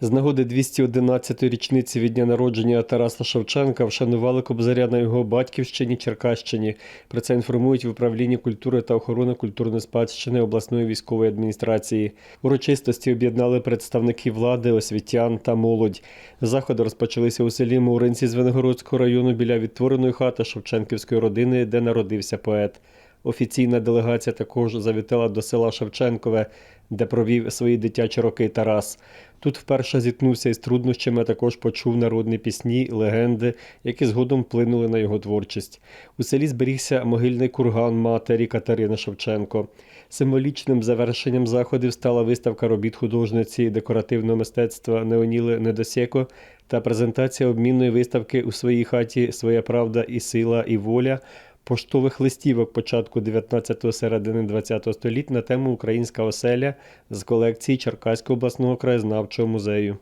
З нагоди 211-ї річниці від дня народження Тараса Шевченка вшанували Кобзаря на його батьківщині Черкащині. Про це інформують в управлінні культури та охорони культурної спадщини обласної військової адміністрації. Урочистості об'єднали представники влади, освітян та молодь. Заходи розпочалися у селі Муринці з Венегородського району біля відтвореної хати Шевченківської родини, де народився поет. Офіційна делегація також завітала до села Шевченкове, де провів свої дитячі роки Тарас. Тут вперше зіткнувся із труднощами, а також почув народні пісні, легенди, які згодом вплинули на його творчість. У селі зберігся могильний курган матері Катерини Шевченко. Символічним завершенням заходів стала виставка робіт художниці декоративного мистецтва Неоніли Недосєко та презентація обмінної виставки у своїй хаті Своя правда і сила і воля поштових листівок початку 19-го середини 20-го століття на тему Українська оселя з колекції Черкаського обласного краєзнавчого музею.